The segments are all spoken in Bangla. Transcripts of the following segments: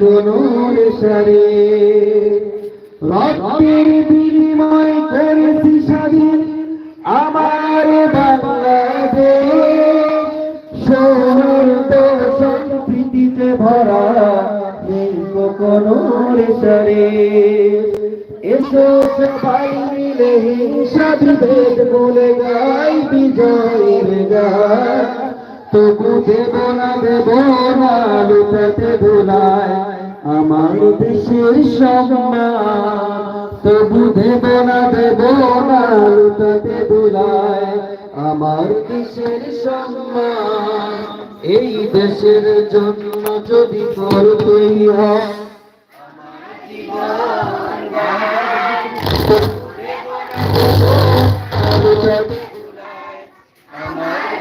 কোন সারে। রক্তের বিনিময় করেছি স্বাধীন আমার বাংলাদেশ। সৌরদ সম্প্রীতিতে ভরা নেই কোন সারে। এসো সবাই মিলে হিংসা বিভেদ বলে গাই বিজয়ের তবু দেব না দেব না লুটাতে ভোলায় আমার দেশের তবু দেব না দেব না লুটাতে ভোলায় আমার দেশের এই দেশের জন্য যদি করতেই হয়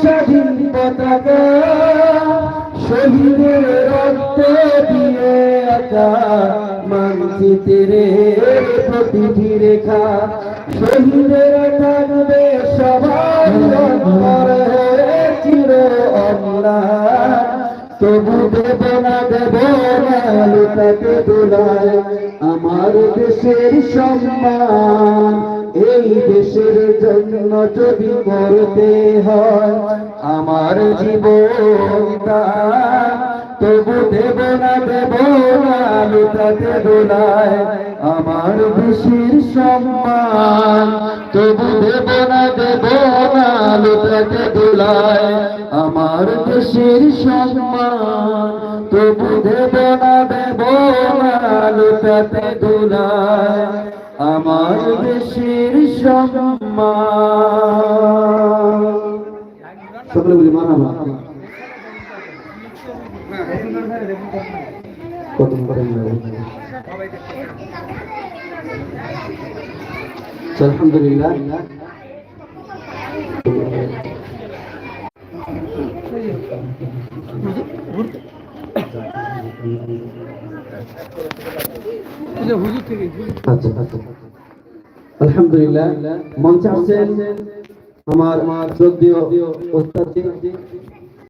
স্বাধীন পতাকা শহীদের রক্ত দিয়ে আঁকা রে প্রতিটি রেখা শহীদের থাকবে সবার চির অমরা তবু দেব না দেব আমার দেশের সম্মান, এই দেশের জন্য যদি করতে হয়, আমার জীবন তবু দেব না দেব না দোলায় আমার দেশের সম্মান। তবু দেব না দেব না দোলায় আমার দেশের সম্মান। তবু দেব না লুটাতে দোলায় আমার দেশের সম্মান। সকলে বলি মানা আলহামদুলিল্লাহ। আলহামদুলিল্লাহ মঞ্চে আসছেন আমার শ্রদ্ধেয়